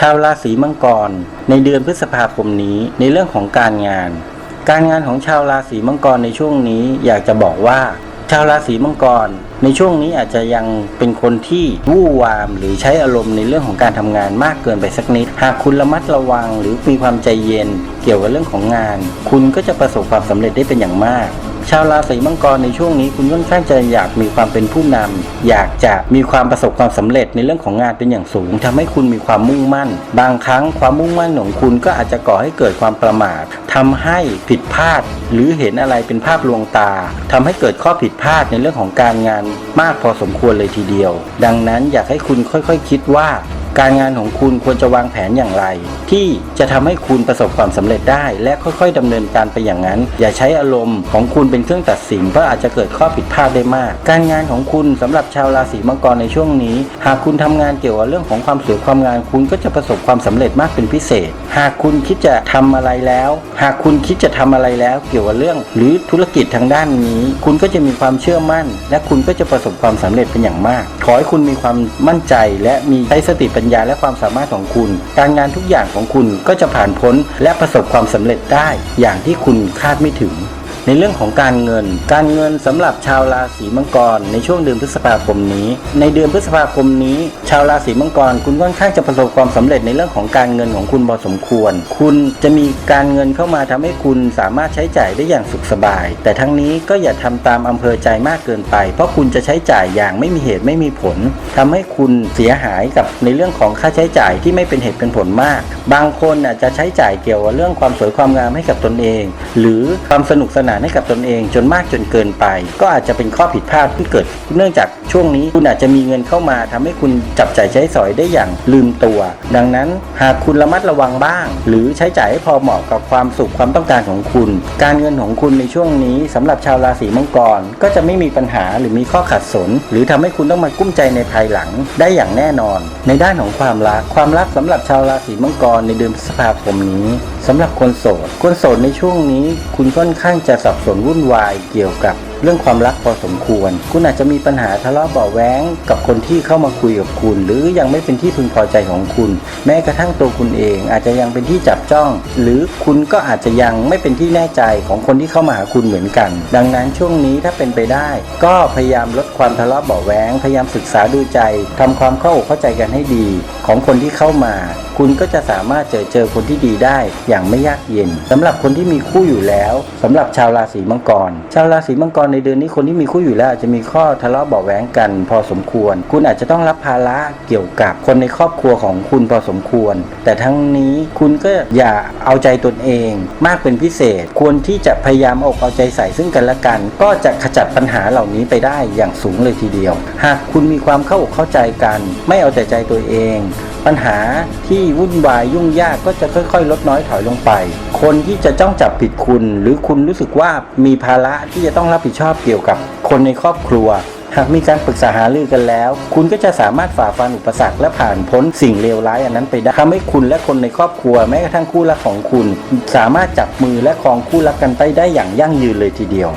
ชาวราศีมังกร ในเดือนพฤษภาคมนี้ในเรื่องของการงาน การงานของชาวราศีมังกรในช่วงนี้อยากจะบอกว่า ชาวราศีมังกร ในช่วงนี้อาจจะยังเป็นคนที่วู่วาม หรือใช้อารมณ์ในเรื่องของการทำงานมากเกินไปสักนิด หากคุณระมัดระวัง หรือมีความใจเย็น เกี่ยวกับเรื่องของงาน คุณก็จะประสบความสำเร็จได้เป็นอย่างมาก ชาวราศีมังกรในช่วงนี้คุณค่อนข้างจะอยากมีความเป็นผู้นำอยากจะมีความประสบความสำเร็จในเรื่องของงานเป็นอย่างสูงทำให้คุณมีความมุ่งมั่น บางครั้งความมุ่งมั่นของคุณก็อาจจะก่อให้เกิดความประมาททำให้ผิดพลาด หรือเห็นอะไรเป็นภาพลวงตาทำให้เกิดข้อผิดพลาดในเรื่องของการงานมากพอสมควรเลยทีเดียว ดังนั้นอยากให้คุณค่อยๆคคิดว่า การงานของคุณควรจะวางแผนอย่างไร ที่จะทำให้คุณประสบความสำเร็จได้ และค่อยๆดำเนินการไปอย่างนั้น อย่าใช้อารมณ์ของคุณเป็นเครื่องตัดสินเพราะอาจจะเกิดข้อผิดพลาดได้มาก การงานของคุณสำหรับชาวราศีมังกรในช่วงนี้ หากคุณทำงานเกี่ยวกับเรื่องของความสวยความงามคุณก็จะประสบความสำเร็จมากเป็นพิเศษ หากคุณคิดจะทำอะไรแล้ว หากคุณคิดจะทำอะไรแล้วเกี่ยวกับเรื่อง หรือธุรกิจทางด้านนี้ คุณก็จะมีความเชื่อมั่น และคุณก็จะประสบความสำเร็จเป็นอย่างมาก ขอให้คุณมีความมั่นใจและมีใช้สติปัญญาและความสามารถของคุณ การงานทุกอย่างของคุณก็จะผ่านพ้นและประสบความสำเร็จได้อย่างที่คุณคาดไม่ถึง ในเรื่องของการเงิน การเงินสำหรับชาวราศีมังกร ในช่วงเดือนพฤษภาคมนี้ ในเดือนพฤษภาคมนี้ ชาวราศีมังกร คุณค่อนข้างจะประสบความสำเร็จในเรื่องของการเงินของคุณพอสมควร คุณจะมีการเงินเข้ามาทำให้คุณสามารถใช้จ่ายได้อย่างสุขสบาย แต่ทั้งนี้ก็อย่าทำตามอำเภอใจมากเกินไป เพราะคุณจะใช้จ่ายอย่างไม่มีเหตุไม่มีผลทำให้คุณเสียหายกับในเรื่องของค่าใช้จ่ายที่ไม่เป็นเหตุเป็นผลมาก บางคนอาจจะใช้จ่ายเกี่ยวกับเรื่องความสวยความงามให้กับตนเอง หรือความสนุกสนานให้กับตนเองจนมากจนเกินไป ก็อาจจะเป็นข้อผิดพลาดที่เกิด เนื่องจากช่วงนี้คุณอาจจะมีเงินเข้ามาทำให้คุณจับจ่ายใช้สอยได้อย่างลืมตัว ดังนั้นหากคุณระมัดระวังบ้าง หรือใช้จ่ายให้พอเหมาะกับความสุขความต้องการของคุณ การเงินของคุณในช่วงนี้สำหรับชาวราศีมังกร ก็จะไม่มีปัญหาหรือมีข้อขัดสน หรือทำให้คุณต้องมากุ้มใจในภายหลังได้อย่างแน่นอน ในด้านของความรักความรักสำหรับชาวราศีมังกรในเดือนพฤษภาคมนี้สำหรับคนโสดคนโสดในช่วงนี้ คุณค่อนข้างจะสับสนวุ่นวายเกี่ยวกับเรื่องความรักพอสมควร คุณอาจจะมีปัญหาทะเลาะเบาะแว้งกับคนที่เข้ามาคุยกับคุณ หรือยังไม่เป็นที่พึงพอใจของคุณ แม้กระทั่งตัวคุณเอง อาจจะยังเป็นที่จับจ้อง หรือคุณก็อาจจะยังไม่เป็นที่แน่ใจของคนที่เข้ามาหาคุณเหมือนกัน ดังนั้นช่วงนี้ถ้าเป็นไปได้ ก็พยายามลดความทะเลาะเบาะแว้ง พยายามศึกษาดูใจทำความเข้าอกเข้าใจกันให้ดีของคนที่เข้ามา คุณก็จะสามารถเจอเจอคนที่ดีได้อย่างไม่ยากเย็นสำหรับคนที่มีคู่อยู่แล้วสำหรับชาวราศีมังกร ชาวราศีมังกรในเดือนนี้คนที่มีคู่อยู่แล้วอาจจะมีข้อทะเลาะเบาะแว้งกัน พอสมควร คุณอาจจะต้องรับภาระเกี่ยวกับคนในครอบครัวของคุณพอสมควร แต่ทั้งนี้คุณก็อย่าเอาใจตนเอง มากเป็นพิเศษ ควรที่จะพยายามอกเอาใจใส่ซึ่งกันและกัน ก็จะขจัดปัญหาเหล่านี้ไปได้อย่างสูงเลยทีเดียว หากคุณมีความเข้าอกเข้าใจกัน ไม่เอาแต่ใจตัวเองปัญหาที่วุ่นวายยุ่งยากก็จะค่อย ๆ ลดน้อยถอยลงไป คนที่จะจ้องจับผิดคุณ หรือคุณรู้สึกว่ามีภาระที่จะต้องรับผิดชอบเกี่ยวกับ คนในครอบครัว หากมีการปรึกษาหารือกันแล้ว คุณก็จะสามารถฝ่าฟันอุปสรรคและผ่านพ้นสิ่งเลวร้ายอันนั้นไปได้ทำให้คุณและคนในครอบครัวแม้กระทั่งคู่รักของคุณ สามารถจับมือและครองคู่รักกันไปได้อย่างยั่งยืนเลยทีเดียว